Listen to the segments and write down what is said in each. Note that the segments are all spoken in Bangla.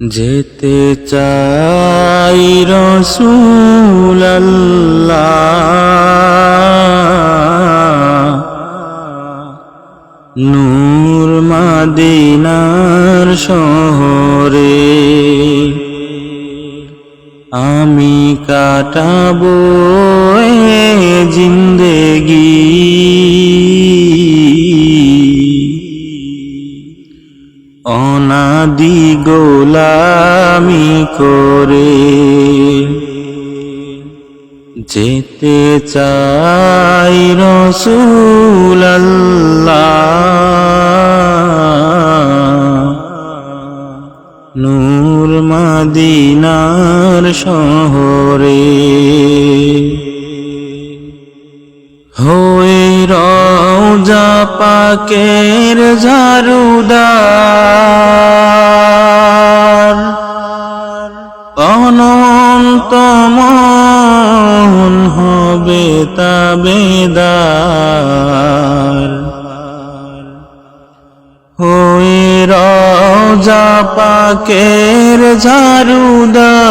যেতে চাই রসুল নূর মাদিনার শহরে আমি কাটাবো জিন্দেগি। অনাদি গোলামি করে যেতে চাই রসুল নূর মাদিনার শহরে হয়ে রওজা পাকের ঝাড়ুদার অনন্ত মন হবে তাবেদার হয়ে রওজা পাকের ঝাড়ুদার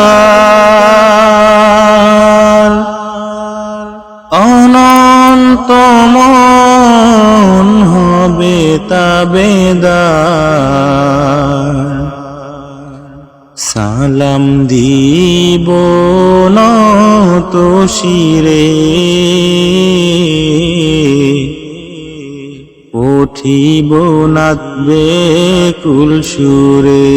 অনন্ত মন হবে তাবেদার সালাম দিব তো শিরে উঠিব নাচবে কুলসুরে।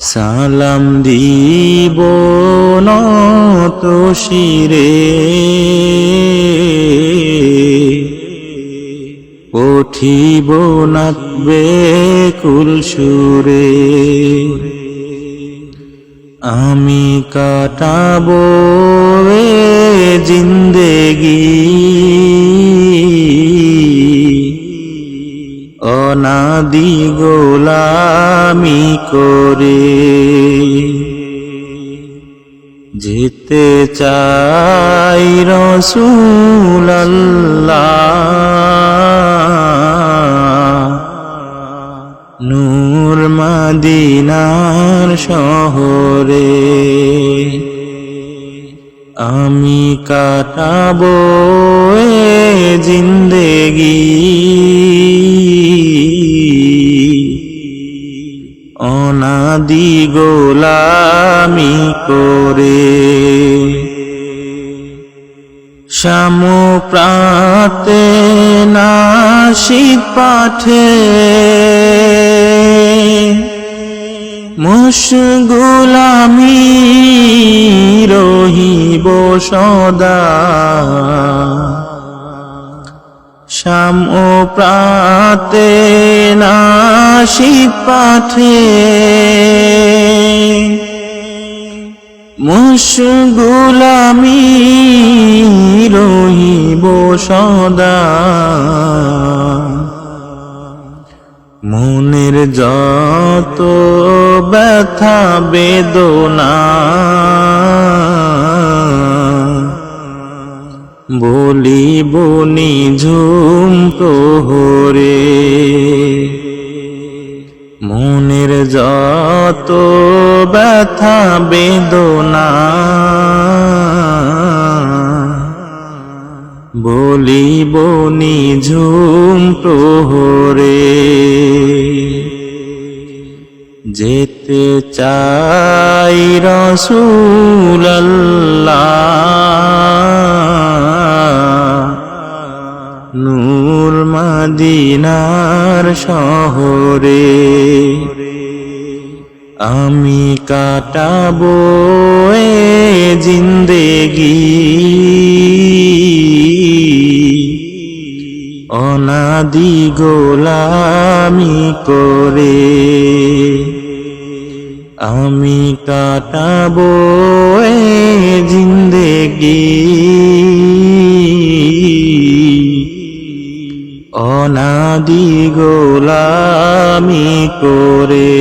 সালাম দিব তো শিরে উঠিব নাচবে কুলসুরে। আমি কাটাবো জিন্দেগি। অনাদি গোলামি করে। যেতে চাই রসুল মাদিনার শহরে আমি কাটাবো জিন্দেগি। অনাদি গোলামি করে শ্যাম প্রাতে নাসিক পাঠে মুশগুলামি রহিব সদা। শ্যাম ও প্রাতে নাসিক পাঠে। মুশগুলামি রহিব সদা। মনের যত ব্যথা বেদনা বলিব নিঝুম প্রহরে মনের যত ব্যথা বেদনা বলিব নিঝুম প্রহরে যেতে চাই রসুল নূর মাদিনার শহরে। আমি কাটাবো এ জিন্দেগি। অনাদি গোলামি করে আমি কাটাবো এ জিন্দেগি। অনাদি গোলামি করে